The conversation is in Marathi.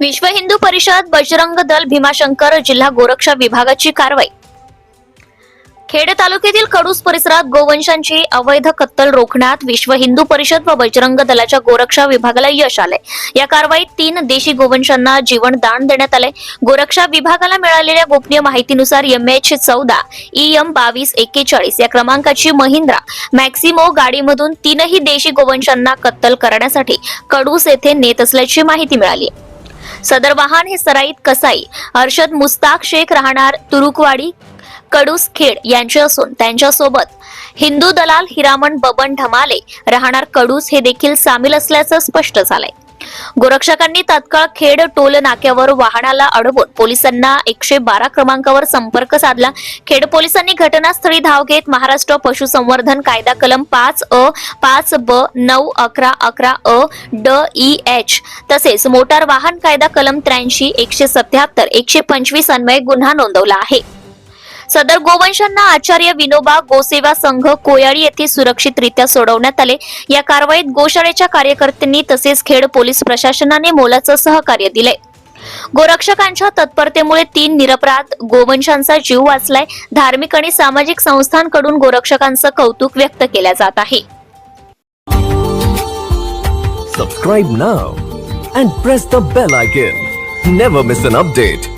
विश्व हिंदू परिषद बजरंग दल भीमाशंकर जिल्हा गोरक्षा विभागाची कारवाई. खेड तालुक्यातील कडूस परिसरात गोवंशांची अवैध कत्तल रोखण्यात विश्व हिंदू परिषद व बजरंग दलाच्या गोरक्षा विभागाला यश आले या कारवाईत तीन देशी गोवंशांना जीवन दान देण्यात आलंय. गोरक्षा विभागाला मिळालेल्या गोपनीय माहितीनुसार एम एच चौदा ई एम बावीस एक्केचाळीस या क्रमांकाची महिंद्रा मॅक्सिमो गाडीमधून तीनही देशी गोवंशांना कत्तल करण्यासाठी कडूस येथे नेत असल्याची माहिती मिळाली सदर वाहन हे सराईत कसाई अर्शद मुस्ताक शेख राहणार तुरुकवाडी कडूस खेड यांचे असून त्यांच्यासोबत हिंदू दलाल हिरामण बबन ढमाले राहणार कडूस हे देखील सामील असल्याचं स्पष्ट झालंय. गोरक्षकांनी तात्काळ खेड टोल नाक्यावर वाहनाला अडवून पोलिसांना एकशे बारा क्रमांकावर संपर्क साधला. खेड पोलिसांनी घटनास्थळी धाव घेत महाराष्ट्र पशुसंवर्धन कायदा कलम पाच अ पाच ब नऊ अकरा अकरा अ ड ई एच तसेच मोटार वाहन कायदा कलम त्र्याऐंशी एकशे सत्याहत्तर एकशे पंचवीस अन्वये गुन्हा नोंदवला आहे. सदर गोवंशांना आचार्य विनोबा गोसेवा संघ कोयाळी येथे सुरक्षितरित्या सोडवण्यात आले. या कारवाईत गोशाळेच्या कार्यकर्त्यांनी तसेच खेड पोलीस प्रशासनाने मोलाचं सहकार्य दिले. गोरक्षकांच्या तत्परतेमुळे तीन निरपराध गोवंशांचा जीव वाचलाय. धार्मिक आणि सामाजिक संस्थांकडून गोरक्षकांचं कौतुक व्यक्त केलं जात आहे. Subscribe now and press the bell icon never miss an update